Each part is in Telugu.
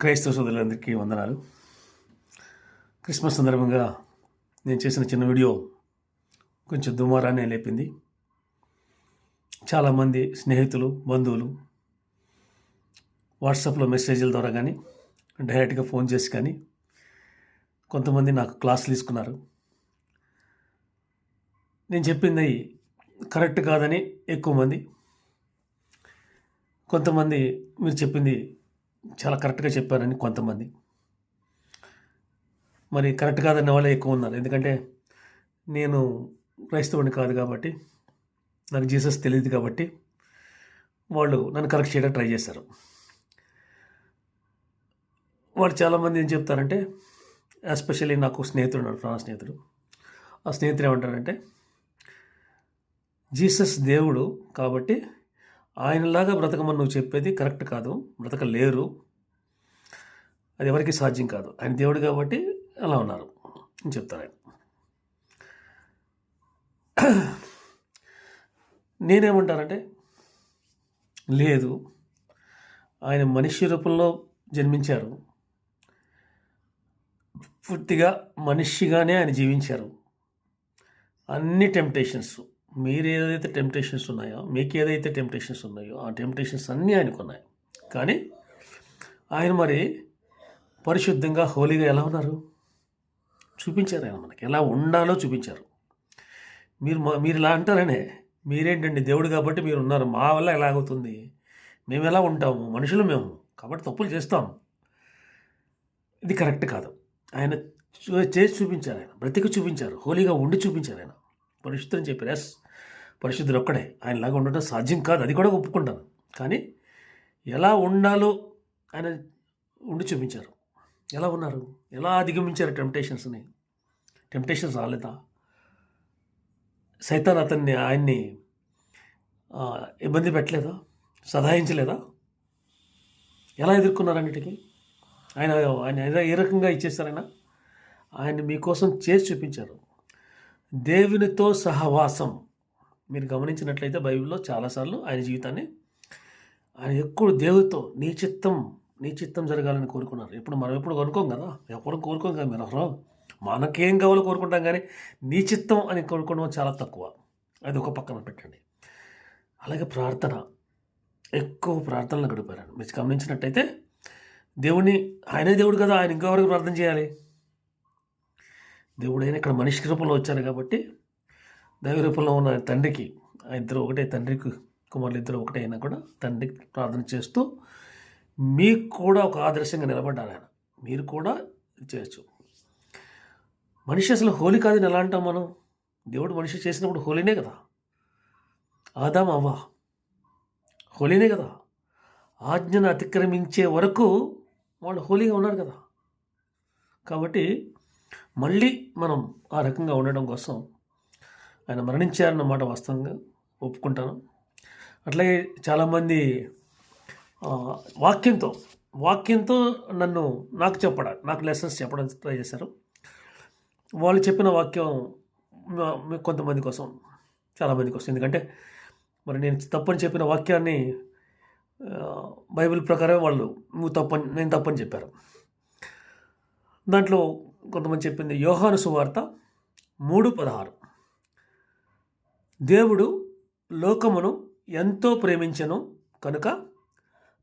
క్రైస్తవ సోదరులందరికీ వందనాలు. క్రిస్మస్ సందర్భంగా నేను చేసిన చిన్న వీడియో కొంచెం దుమారాన్ని లేపింది. చాలామంది స్నేహితులు బంధువులు వాట్సాప్లో మెసేజ్ల ద్వారా కానీ డైరెక్ట్గా ఫోన్ చేసి కానీ కొంతమంది నాకు క్లాసులు తీసుకున్నారు. నేను చెప్పింది కరెక్ట్ కాదని ఎక్కువ మంది కొంతమంది మీరు చెప్పింది చాలా కరెక్ట్గా చెప్పారని కొంతమంది. మరి కరెక్ట్ కాదన్న వాళ్ళే ఎక్కువ ఉన్నారు. ఎందుకంటే నేను క్రైస్తవుని కాదు కాబట్టి నాకు జీసస్ తెలియదు కాబట్టి వాళ్ళు నన్ను కరెక్ట్ చేయడం ట్రై చేశారు. వాళ్ళు చాలామంది ఏం చెప్తారంటే ఎస్పెషల్లీ నాకు స్నేహితుడు ఉన్నాడు ప్రాణ స్నేహితుడు. ఆ స్నేహితుడు ఏమంటారంటే జీసస్ దేవుడు కాబట్టి ఆయనలాగా బ్రతకమని నువ్వు చెప్పేది కరెక్ట్ కాదు. బ్రతకలేరు. అది ఎవరికి సాధ్యం కాదు. ఆయన దేవుడు కాబట్టి అలా ఉన్నారు. అని చెప్తారు ఆయన. నేనేమంటానంటే లేదు. ఆయన మనిషి రూపంలో జన్మించారు. పూర్తిగా మనిషిగానే ఆయన జీవించారు. అన్ని టెంప్టేషన్స్. మీరు ఏదైతే టెంప్టేషన్స్ ఉన్నాయో మీకు ఏదైతే టెంప్టేషన్స్ ఉన్నాయో ఆ టెంప్టేషన్స్ అన్నీ ఆయనకు ఉన్నాయి. కానీ ఆయన మరి పరిశుద్ధంగా హోలీగా ఎలా ఉన్నారు? చూపించారు ఆయన మనకి. ఎలా ఉండాలో చూపించారు. మీరు మా- మీరు ఇలా అంటారనే మీరేంటండి దేవుడు కాబట్టి మీరు ఉన్నారు మా వల్ల ఎలాగవుతుంది మేము ఎలా ఉంటాము? మనుషులు మేము కాబట్టి తప్పులు చేస్తాం. ఇది కరెక్ట్ కాదు. ఆయన చేసి చూపించారు ఆయన. బ్రతికి చూపించారు. హోలీగా ఉండి చూపించారు ఆయన. పరిశుద్ధం చెప్పారు. ఎస్. పరిశుద్ధుడు ఒక్కడే. ఆయనలాగా ఉండటం సాధ్యం కాదు. అది కూడా ఒప్పుకుంటాను. కానీ ఎలా ఉండాలో ఆయన ఉండి చూపించారు. ఎలా ఉన్నారు? ఎలా అధిగమించారు టెంప్టేషన్స్ని? టెంప్టేషన్స్ రాలేదా? సైతాన్ అతన్ని ఆయన్ని ఇబ్బంది పెట్టలేదా? సదాయించలేదా ఎలా ఎదుర్కొన్నారు అన్నిటికీ ఆయన ఆయన ఏ రకంగా ఇచ్చేస్తారైనా ఆయన మీకోసం చేసి చూపించారు. దేవునితో సహవాసం. మీరు గమనించినట్లయితే బైబిల్లో చాలాసార్లు ఆయన జీవితాన్ని ఆయన ఎక్కువ దేవుడితో నీ చిత్తం నీ చిత్తం జరగాలని కోరుకున్నారు. ఇప్పుడు మనం ఎప్పుడు కోరుకోం కదా? ఎప్పుడు కోరుకోం కదా మీరు? అసలు మనకేం కావాలో కోరుకుంటాం కానీ నీ చిత్తం అని కోరుకోవడం చాలా తక్కువ. అది ఒక పక్కన పెట్టండి. అలాగే ప్రార్థన. ఎక్కువ ప్రార్థనలు గడిపారు మీరు గమనించినట్టయితే దేవుని ఆయనే దేవుడు కదా ఆయన ఇంకెవరికి ప్రార్థన చేయాలి? దేవుడైనా ఇక్కడ మనిషి రూపంలో వచ్చారు కాబట్టి దైవ రూపంలో ఉన్న తండ్రికి ఆ ఇద్దరు ఒకటే తండ్రికి కుమారులు ఇద్దరు ఒకటే అయినా కూడా తండ్రికి ప్రార్థన చేస్తూ మీకు కూడా ఒక ఆదర్శంగా నిలబడ్డారు ఆయన. మీరు కూడా చేయొచ్చు. మనిషి అసలు హోలీ కాదని ఎలా అంటాం మనం? దేవుడు మనిషి చేసినప్పుడు హోలీనే కదా. ఆదాం అవ్వ. హోలీనే కదా. ఆజ్ఞను అతిక్రమించే వరకు వాళ్ళు హోలీగా ఉన్నారు కదా. కాబట్టి మళ్ళీ మనం ఆ రకంగా ఉండడం కోసం ఆయన మరణించారన్నమాట వాస్తవంగా ఒప్పుకుంటాను. అట్లాగే చాలామంది వాక్యంతో వాక్యంతో నన్ను నాకు చెప్పడం నాకు లెసన్స్ చెప్పడం ట్రై చేశారు. వాళ్ళు చెప్పిన వాక్యం కొంతమంది కోసం చాలామంది కోసం. ఎందుకంటే మరి నేను తప్పని చెప్పిన వాక్యాన్ని బైబిల్ ప్రకారమే వాళ్ళు నువ్వు తప్పని నేను తప్పని చెప్పారు. దాంట్లో కొంతమంది చెప్పింది యోహాను సువార్త మూడు పదహారు. దేవుడు లోకమును ఎంతో ప్రేమించెను కనుక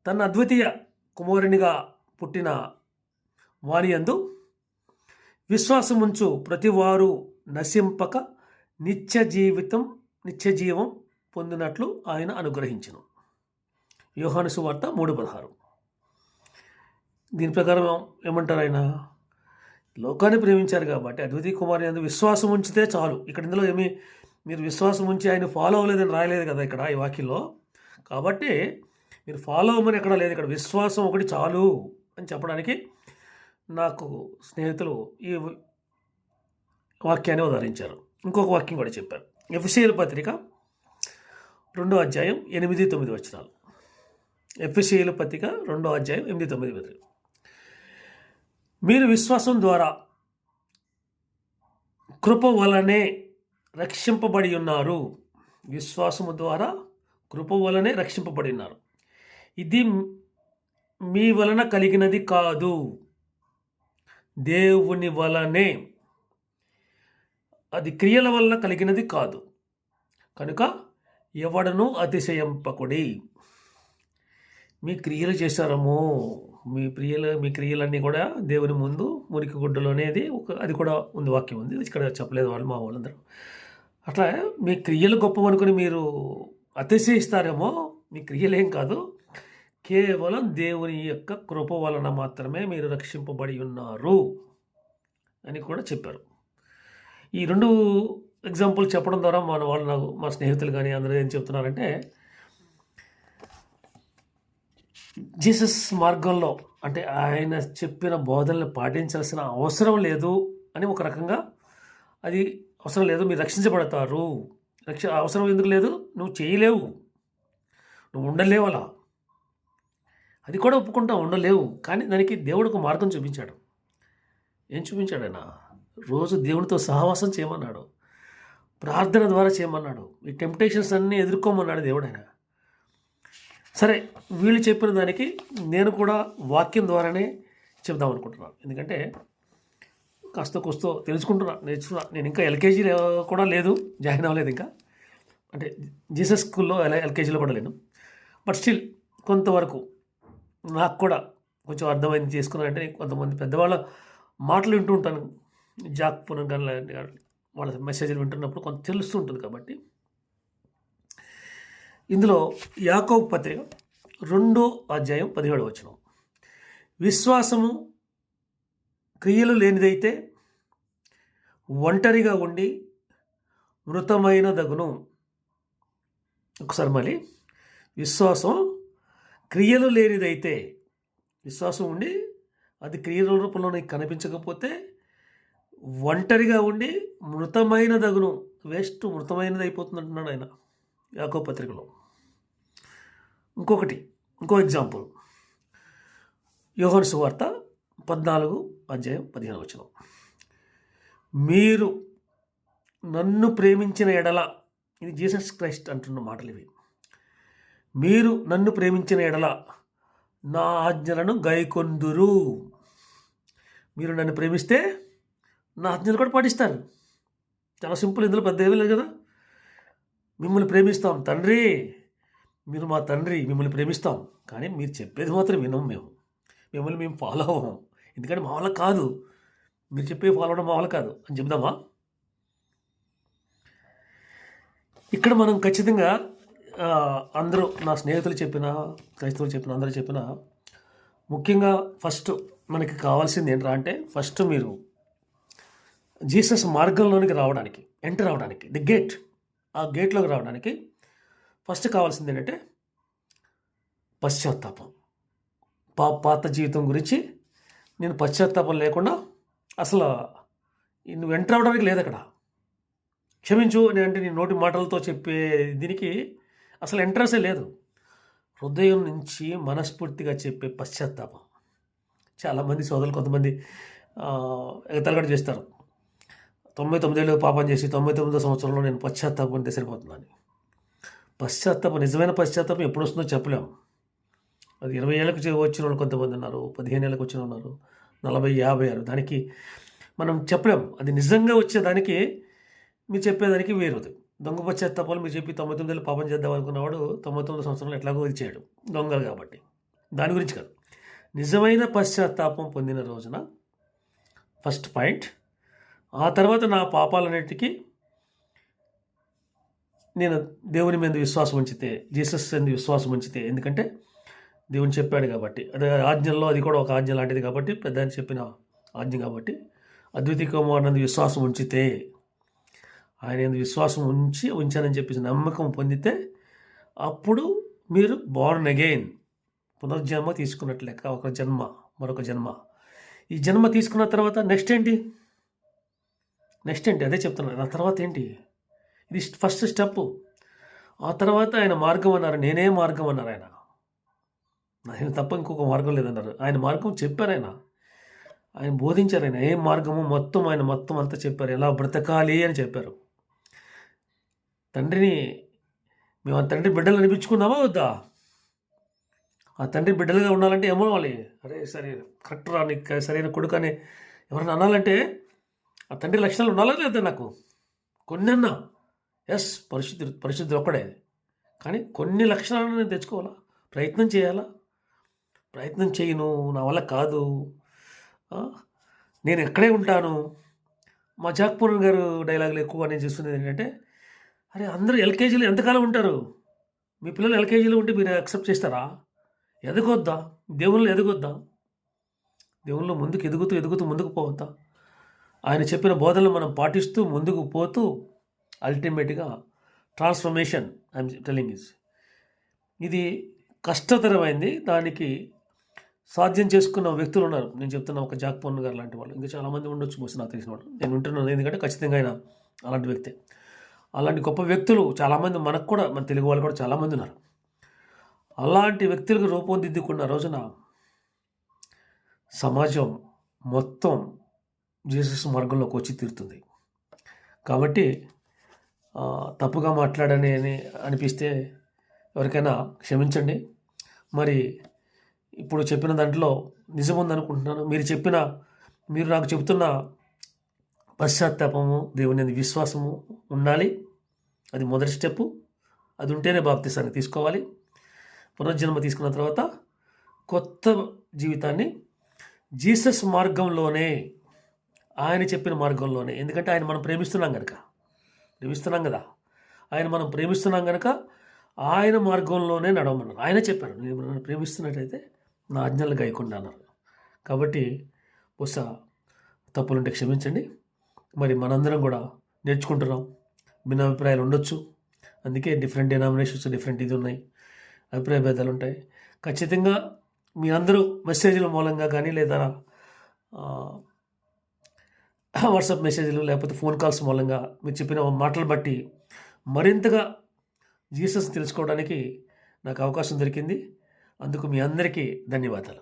తన అద్వితీయ కుమారునిగా పుట్టిన వాని యందు విశ్వాసముంచు ప్రతివారు నశింపక నిత్య జీవితం నిత్య జీవం పొందినట్లు ఆయన అనుగ్రహించను. యోహాను సువార్త మూడు పదహారు. దీని ప్రకారం ఏమంటారు ఆయన లోకాన్ని ప్రేమించారు కాబట్టి అద్వితీయ కుమారి అందు విశ్వాసం ఉంచితే చాలు. ఇక్కడ ఇందులో ఏమి మీరు విశ్వాసం ఉంచి ఆయన ఫాలో అవ్వలేదని రాయలేదు కదా ఇక్కడ ఈ వాక్యంలో. కాబట్టి మీరు ఫాలో అవ్వమని ఎక్కడ లేదు ఇక్కడ. విశ్వాసం ఒకటి చాలు అని చెప్పడానికి నాకు స్నేహితులు ఈ వాక్యాన్ని ఉదాహరించారు. ఇంకొక వాక్యం కూడా చెప్పారు. ఎఫ్సిఎల్ పత్రిక రెండో అధ్యాయం ఎనిమిది తొమ్మిది వచ్చినాలు ఎఫ్సిఎల్ పత్రిక రెండో అధ్యాయం ఎనిమిది తొమ్మిది పత్రిక మీరు విశ్వాసం ద్వారా కృప వలనే రక్షింపబడి ఉన్నారు. విశ్వాసము ద్వారా కృప వలనే రక్షింపబడి ఉన్నారు ఇది మీ వలన కలిగినది కాదు. దేవుని వలనే. అది క్రియల వలన కలిగినది కాదు. కనుక ఎవడను అతిశయంపకుడి. మీ క్రియలు చేశారమో. మీ ప్రియలు మీ క్రియలన్నీ కూడా దేవుని ముందు మురికి గుడ్డలు అనేది ఒక అది కూడా ఉంది వాక్యం ఉంది. ఇక్కడ చెప్పలేదు వాళ్ళు మా వాళ్ళందరూ. అట్లా మీ క్రియలు గొప్పవనుకుని మీరు అతిశయిస్తారేమో మీ క్రియలేం కాదు. కేవలం దేవుని యొక్క కృప వలన మాత్రమే మీరు రక్షింపబడి ఉన్నారు అని కూడా చెప్పారు. ఈ రెండు ఎగ్జాంపుల్ చెప్పడం ద్వారా మన వాళ్ళు నాకు మా స్నేహితులు కానీ అందరూ ఏం చెప్తున్నారంటే జీసస్ మార్గంలో అంటే ఆయన చెప్పిన బోధనలు పాటించాల్సిన అవసరం లేదు అని ఒక రకంగా అది అవసరం లేదు మీరు రక్షించబడతారు. రక్ష అవసరం ఎందుకు లేదు? నువ్వు చేయలేవు. నువ్వు ఉండలేవు అలా. అది కూడా ఒప్పుకుంటా ఉండలేవు. కానీ దానికి దేవుడు ఒక మార్గం చూపించాడు. ఏం చూపించాడు ఆయన? రోజు దేవునితో సహవాసం చేయమన్నాడు. ప్రార్థన ద్వారా చేయమన్నాడు. ఈ టెంప్టేషన్స్ అన్నీ ఎదుర్కోమన్నాడు దేవుడు ఆయన. సరే వీళ్ళు చెప్పిన దానికి నేను కూడా వాక్యం ద్వారానే చెప్దాం అనుకుంటున్నాను. ఎందుకంటే కాస్త కూస్తో తెలుసుకుంటున్నా నేర్చుకున్నా. నేను ఇంకా ఎల్కేజీ కూడా లేదు జాయిన్ అవ్వలేదు ఇంకా. అంటే జీసస్ స్కూల్లో ఎలా ఎల్కేజీలో కూడా లేను. బట్ స్టిల్ కొంతవరకు నాకు కూడా కొంచెం అర్థమైంది చేసుకున్నానంటే కొంతమంది పెద్దవాళ్ళ మాటలు వింటూ ఉంటాను. జాక్ పునం కానీ వాళ్ళ మెసేజ్లు వింటున్నప్పుడు కొంత తెలుస్తూ ఉంటుంది కాబట్టి. ఇందులో యాకో పత్రిక రెండో అధ్యాయం పదిహేడు వచ్చిన విశ్వాసము క్రియలు లేనిదైతే ఒంటరిగా ఉండి మృతమైన దగును ఒకసారి మళ్ళీ. విశ్వాసం క్రియలు లేనిదైతే విశ్వాసం ఉండి అది క్రియల రూపంలో నీకు కనిపించకపోతే ఒంటరిగా ఉండి మృతమైన దగును వేస్ట్ మృతమైనది అయిపోతుంది అంటున్నాడు ఆయన యాకో పత్రికలో. ఇంకొకటి ఇంకో ఎగ్జాంపుల్. యోహన్ సువార్త పద్నాలుగు అధ్యాయం పదిహేను వచ్చిన మీరు నన్ను ప్రేమించిన ఎడల ఇది జీసస్ క్రైస్ట్ అంటున్న మాటలు ఇవి. మీరు నన్ను ప్రేమించిన ఎడల నా ఆజ్ఞలను గైకొందురు. మీరు నన్ను ప్రేమిస్తే నా ఆజ్ఞలు కూడా పాటిస్తారు. చాలా సింపుల్ ఇందులో పెద్ద ఏమీ లేదు కదా? మిమ్మల్ని ప్రేమిస్తాం తండ్రి మీరు మా తండ్రి మిమ్మల్ని ప్రేమిస్తాం. కానీ మీరు చెప్పేది మాత్రం వినం మేము. మిమ్మల్ని మేము ఫాలో అవ్వం ఎందుకంటే మా వాళ్ళ కాదు. మీరు చెప్పే ఫాలో అవడం మా వాళ్ళ కాదు. అని చెప్దామా ఇక్కడ మనం ఖచ్చితంగా అందరూ నా స్నేహితులు చెప్పిన క్రైస్తవులు చెప్పిన అందరూ చెప్పిన ముఖ్యంగా ఫస్ట్ మనకి కావాల్సింది ఏంట్రా అంటే ఫస్ట్ మీరు జీసస్ మార్గంలోనికి రావడానికి ఎంటర్ అవడానికి ది గేట్ ఆ గేట్లోకి రావడానికి ఫస్ట్ కావాల్సింది ఏంటంటే పశ్చాత్తాపం. పా పాత జీవితం గురించి నేను పశ్చాత్తాపం లేకుండా అసలు నువ్వు ఎంటర్ అవడానికి లేదు అక్కడ క్షమించు అని అంటే నీ నోటి మాటలతో చెప్పే దీనికి అసలు ఎంట్రన్సే లేదు. హృదయం నుంచి మనస్ఫూర్తిగా చెప్పే పశ్చాత్తాపం. చాలామంది సోదరులు కొంతమంది ఎగతలగడ చేస్తారు. తొంభై తొమ్మిదేళ్ళు పాపం చేసి తొంభై తొమ్మిదో సంవత్సరంలో నేను పశ్చాత్తాపం అంటే సరిపోతున్నాను పశ్చాత్తాపం నిజమైన పశ్చాత్తాపం ఎప్పుడు వస్తుందో చెప్పలేము అది ఇరవై ఏళ్ళకి వచ్చిన వాళ్ళు కొంతమంది ఉన్నారు పదిహేను ఏళ్ళకి వచ్చిన ఉన్నారు. నలభై యాభై ఆరు. దానికి మనం చెప్పలేము అది నిజంగా వచ్చేదానికి మీరు చెప్పేదానికి వేరుది దొంగ పశ్చాత్తాపాలు మీరు చెప్పి తొంభై తొమ్మిది పాపం చేద్దాం అనుకున్నవాడు తొంభై తొమ్మిది సంవత్సరాలు ఎట్లాగో ఇచ్చాడు దొంగలు కాబట్టి. దాని గురించి కాదు. నిజమైన పశ్చాత్తాపం పొందిన రోజున ఫస్ట్ పాయింట్ ఆ తర్వాత నా పాపాలన్నిటికీ నేను దేవుని మీద విశ్వాసం ఉంచితే జీసస్ మీద విశ్వాసం ఉంచితే ఎందుకంటే దేవుని చెప్పాడు కాబట్టి. అదే ఆజ్ఞల్లో అది కూడా ఒక ఆజ్ఞ లాంటిది కాబట్టి పెద్ద అని చెప్పిన ఆజ్ఞ కాబట్టి అద్వితీయ కుమారునందు విశ్వాసం ఉంచితే ఆయన విశ్వాసం ఉంచి ఉంచానని చెప్పేసి నమ్మకం పొందితే అప్పుడు మీరు బోర్న్ అగైన్ పునర్జన్మ తీసుకున్నట్లు లెక్క ఒక జన్మ మరొక జన్మ. ఈ జన్మ తీసుకున్న తర్వాత నెక్స్ట్ ఏంటి? నెక్స్ట్ ఏంటి? అదే చెప్తున్నాను. నా తర్వాత ఏంటి? ఇది ఫస్ట్ స్టెప్ ఆ తర్వాత ఆయన మార్గం అన్నారు. నేనే మార్గం అన్నారు ఆయన. ఆయన తప్ప ఇంకొక మార్గం లేదన్నారు ఆయన మార్గం చెప్పారు ఆయన. ఆయన బోధించారు ఆయన. ఏ మార్గము మొత్తం ఆయన మొత్తం అంతా చెప్పారు. ఎలా బ్రతకాలి అని చెప్పారు. తండ్రిని మేము ఆ తండ్రి బిడ్డలు అనిపించుకున్నామా వద్దా? ఆ తండ్రి బిడ్డలుగా ఉండాలంటే ఏమో అరే సరే కరెక్ట్ రా నీకు సరైన కొడుకు అని ఎవరైనా అనాలంటే ఆ తండ్రి లక్షణాలు ఉండాలా లేదా నాకు? కొన్ని అన్నా ఎస్ పరిశుద్ధి పరిశుద్ధి ఒక్కడే. కానీ కొన్ని లక్షణాలను నేను తెచ్చుకోవాలా? ప్రయత్నం చేయాలా? ప్రయత్నం చేయను నా వల్ల కాదు. నేను ఎక్కడే ఉంటాను? మా జాక్పూర్ గారు డైలాగులు ఎక్కువ నేను చేస్తున్నది ఏంటంటే అరే అందరూ ఎల్కేజీలో ఎంతకాలం ఉంటారు? మీ పిల్లలు ఎల్కేజీలో ఉంటే మీరు యాక్సెప్ట్ చేస్తారా? ఎదగొద్దా? దేవుళ్ళు ఎదగొద్దా? దేవుళ్ళు ముందుకు ఎదుగుతూ ఎదుగుతూ ముందుకు పోవద్దా? ఆయన చెప్పిన బోధనలు మనం పాటిస్తూ ముందుకు పోతూ అల్టిమేట్గా ట్రాన్స్ఫర్మేషన్ ఐఎమ్ టెలింగ్ ఇస్. ఇది కష్టతరమైంది. దానికి సాధ్యం చేసుకున్న వ్యక్తులు ఉన్నారు. నేను చెప్తున్నా ఒక జాక్పూర్ గారు లాంటి వాళ్ళు. ఇంకా చాలామంది ఉండొచ్చు బహుశా నాకు తెలిసిన వాళ్ళు. నేను వింటున్నాను ఎందుకంటే ఖచ్చితంగా ఆయన అలాంటి వ్యక్తే. అలాంటి గొప్ప వ్యక్తులు చాలామంది మనకు కూడా మన తెలుగు వాళ్ళు కూడా చాలామంది ఉన్నారు. అలాంటి వ్యక్తులకు రూపొందిద్దుకున్న రోజున సమాజం మొత్తం జీసస్ మార్గంలోకి వచ్చి తీరుతుంది. కాబట్టి తప్పుగా మాట్లాడని అని అనిపిస్తే ఎవరికైనా క్షమించండి. మరి ఇప్పుడు చెప్పిన దాంట్లో నిజం ఉందనుకుంటున్నాను మీరు చెప్పిన మీరు నాకు చెబుతున్న పశ్చాత్తాపము దేవుని విశ్వాసము ఉండాలి. అది మొదటి స్టెప్ అది ఉంటేనే బాప్తిసాన్ని తీసుకోవాలి. పునర్జన్మ తీసుకున్న తర్వాత కొత్త జీవితాన్ని జీసస్ మార్గంలోనే ఆయన చెప్పిన మార్గంలోనే. ఎందుకంటే ఆయన మనం ప్రేమిస్తున్నాం కనుక ప్రేమిస్తున్నాం కదా. ఆయన మనం ప్రేమిస్తున్నాం కనుక ఆయన మార్గంలోనే నడవమన్నారు. ఆయన చెప్పారు నేను ప్రేమిస్తున్నట్టయితే నా ఆజ్ఞలు గాయకుండా అన్నారు. కాబట్టి బహుశా తప్పులుంటే క్షమించండి. మరి మనందరం కూడా నేర్చుకుంటున్నాం. భిన్న అభిప్రాయాలు ఉండొచ్చు. అందుకే డిఫరెంట్ డినామినేషన్స్ డిఫరెంట్ ఇది ఉన్నాయి. అభిప్రాయ భేదాలు ఉంటాయి. ఖచ్చితంగా మీ అందరూ మెసేజ్ల మూలంగా కానీ లేదా వాట్సాప్ మెసేజ్లు లేకపోతే ఫోన్ కాల్స్ మూలంగా మీరు చెప్పిన మాటలు బట్టి మరింతగా జీసస్ తెలుసుకోవడానికి నాకు అవకాశం దొరికింది. అందుకు మీ అందరికీ ధన్యవాదాలు.